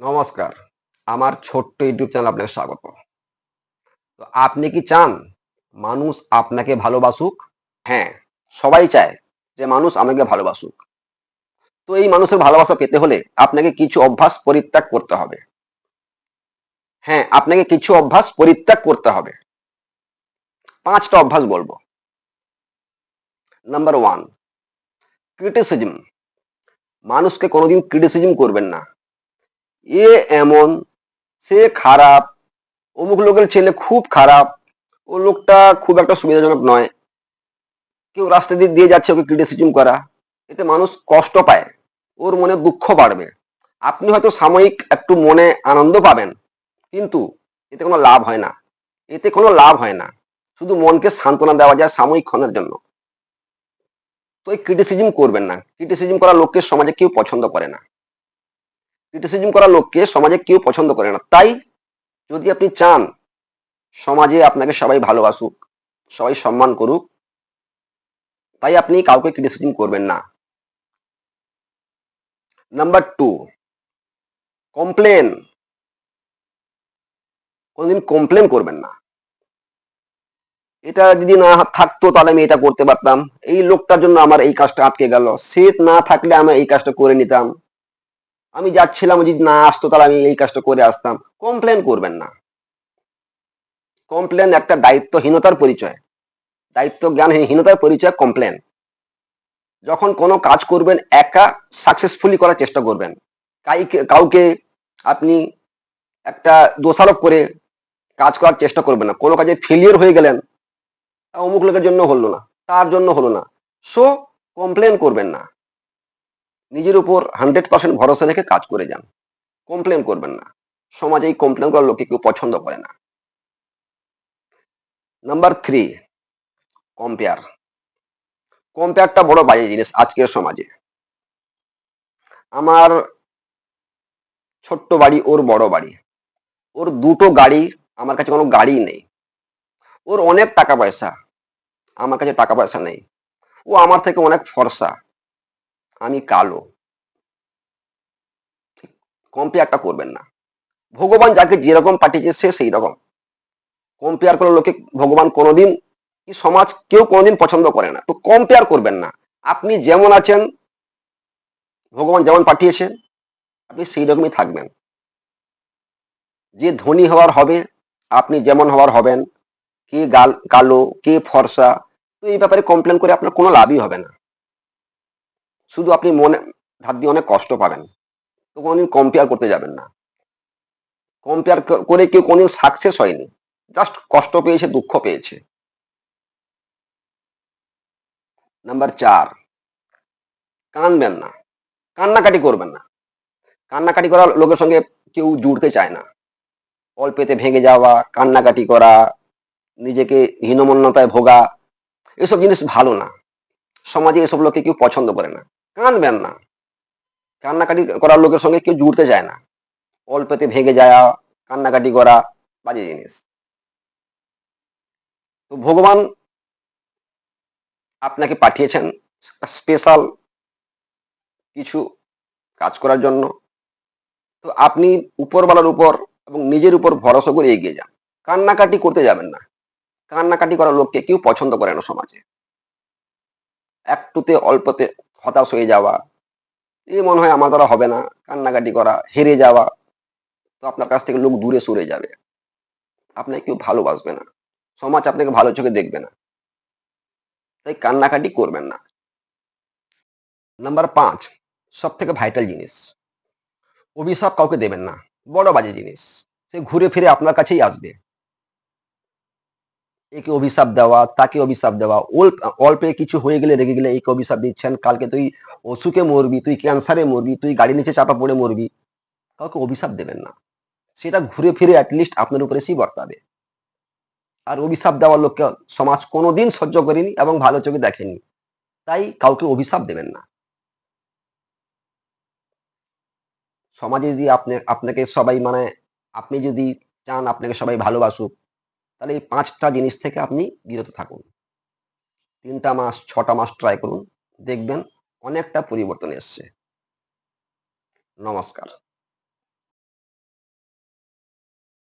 নমস্কার। আমার ছোট্ট ইউটিউব চ্যানেল আপনাকে স্বাগত। তো আপনি কি চান মানুষ আপনাকে ভালোবাসুক? হ্যাঁ সবাই চায় যে মানুষ আমাকে ভালোবাসুক। তো এই মানুষের ভালোবাসা পেতে হলে আপনাকে কিছু অভ্যাস পরিত্যাগ করতে হবে। হ্যাঁ আপনাকে কিছু অভ্যাস পরিত্যাগ করতে হবে। পাঁচটা অভ্যাস বলব। Number one, criticism. মানুষকে কোনোদিন ক্রিটিসিজম করবেন না। এ এমন, সে খারাপ, অমুক লোকের ছেলে খুব খারাপ, ও লোকটা খুব একটা সুবিধাজনক নয়। কেউ রাস্তা দিয়ে দিয়ে যাচ্ছে ওকে ক্রিটিসিজম করা। এতে মানুষ কষ্ট পায়, ওর মনে দুঃখ বাড়বে। আপনি হয়তো সাময়িক একটু মনে আনন্দ পাবেন, কিন্তু এতে কোনো লাভ হয় না। এতে কোনো লাভ হয় না। শুধু মনকে সান্ত্বনা দেওয়া যায় সাময়িক ক্ষণের জন্য। তো এই ক্রিটিসিজম করবেন না। ক্রিটিসিজম করা লোককে সমাজে কেউ পছন্দ করে না। ক্রিটিসিজম করা লোককে সমাজে কেউ পছন্দ করে না। তাই যদি আপনি চান সমাজে আপনাকে সবাই ভালোবাসুক, সবাই সম্মান করুক, তাই আপনি কাউকে ক্রিটিসিজম করবেন না। নাম্বার টু কমপ্লেন কোনদিন কমপ্লেন করবেন না। এটা যদি না থাকতো তাহলে আমি এটা করতে পারতাম। এই লোকটার জন্য আমার এই কাজটা আটকে গেল। সে না থাকলে আমি এই কাজটা করে নিতাম। আমি যাচ্ছিলাম যদি না আসতো তাহলে আমি এই কাজটা করে আসতাম। কমপ্লেন করবেন না। কমপ্লেন একটা দায়িত্বহীনতার পরিচয়। দায়িত্ব জ্ঞানহীনতার পরিচয় কমপ্লেন যখন কোনো কাজ করবেন, একা সাকসেসফুলি করার চেষ্টা করবেন। কাউকে আপনি একটা দোষারোপ করে কাজ করার চেষ্টা করবেন না। কোনো কাজে ফেলিয়ার হয়ে গেলেন অমুক লোকের জন্য হলো না, তার জন্য হলো না। সো কমপ্লেন করবেন না। নিজের উপর হান্ড্রেড পার্সেন্ট ভরসা রেখে কাজ করে যান। কমপ্লেন করবেন না। সমাজে এই কমপ্লেন করার লোকে কেউ পছন্দ করে না। নাম্বার থ্রি কম্পেয়ার কম্পেয়ারটা বড় বাজে জিনিস আজকের সমাজে। আমার ছোট্ট বাড়ি, ওর বড় বাড়ি। ওর দুটো গাড়ি, আমার কাছে কোনো গাড়ি নেই। ওর অনেক টাকা পয়সা, আমার কাছে টাকা পয়সা নেই। ও আমার থেকে অনেক ফর্সা। আমি কালো। কম্পেয়ারটা করবেন না। ভগবান যাকে যেরকম পাঠিয়েছে সে সেই রকম কম্পেয়ার করে লোকে ভগবান কোনোদিন কি সমাজ কেউ কোনোদিন পছন্দ করে না। তো কম্পেয়ার করবেন না। আপনি যেমন আছেন, ভগবান যেমন পাঠিয়েছেন আপনি সেই রকমই থাকবেন। যে ধনী হওয়ার হবে, আপনি যেমন হওয়ার হবেন, কে গাল, কালো, কে ফর্সা, তো এই ব্যাপারে কমপ্লেন করে আপনার কোনো লাভই হবে না। শুধু আপনি মনে, ধার দিয়ে অনেক কষ্ট পাবেন। তো কোনোদিন কম্পেয়ার করতে যাবেন না। কম্পেয়ার করে কেউ কোনোদিন সাকসেস হয়নি। জাস্ট কষ্ট পেয়েছে, দুঃখ পেয়েছে। নাম্বার চার কানবেন না। কান্নাকাটি করবেন না। কান্নাকাটি করা লোকের সঙ্গে কেউ জুড়তে চায় না। অল্পেতে ভেঙে যাওয়া, কান্নাকাটি করা, নিজেকে হীনমন্যতায় ভোগা, এসব জিনিস ভালো না। সমাজে এসব লোককে কেউ পছন্দ করে না। কাঁদবেন না। কান্নাকাটি করার লোকের সঙ্গে কেউ জুড়তে চায় না। অল্পেতে ভেঙে যাওয়া, কান্নাকাটি করা বাজে জিনিস। তো ভগবান আপনাকে পাঠিয়েছেন স্পেশাল কিছু কাজ করার জন্য। তো আপনি উপরওয়ালার উপর এবং নিজের উপর ভরসা করে এগিয়ে যান। কান্নাকাটি করতে যাবেন না। কান্নাকাটি করার লোককে কেউ পছন্দ করে না সমাজে। একটুতে অল্পতে হতাশ হয়ে যাওয়া এই মনে হয় আমার দ্বারা হবে না। কান্নাকাটি করা, হেরে যাওয়া, তো আপনার কাছ থেকে লোক দূরে সরে যাবে। আপনাকে কেউ ভালোবাসবে না। সমাজ আপনাকে ভালো চোখে দেখবে না। তাই কান্নাকাটি করবেন না। নাম্বার পাঁচ সব থেকে ভাইটাল জিনিস। অভিশাপ কাউকে দেবেন না। বড় বাজে জিনিস। সে ঘুরে ফিরে আপনার কাছেই আসবে। একে অভিশাপ দেওয়া, তাকে অভিশাপ দেওয়া, অল্প কিছু হয়ে গেলে রেগে গেলে একে অভিশাপ দিচ্ছেন, কালকে তুই অসুখে মরবি, তুই ক্যান্সারে মরবি, তুই গাড়ি নিচে চাপা পড়ে মরবি, কাউকে অভিশাপ দেবেন না। সেটা ঘুরে ফিরে অ্যাটলিস্ট আপনার উপরে সেই বর্তাবে আর অভিশাপ দেওয়ার লোককে সমাজ কোনোদিন সহ্য করেনি এবং ভালো চোখে দেখেনি। তাই কাউকে অভিশাপ দেবেন না। সমাজে যদি আপনি, আপনাকে সবাই মানে আপনি যদি চান আপনাকে সবাই ভালোবাসুক তাহলে এই পাঁচটা জিনিস থেকে আপনি বিরত থাকুন। তিনটা মাস, ছটা মাস ট্রাই করুন। দেখবেন অনেকটা পরিবর্তন এসছে। নমস্কার।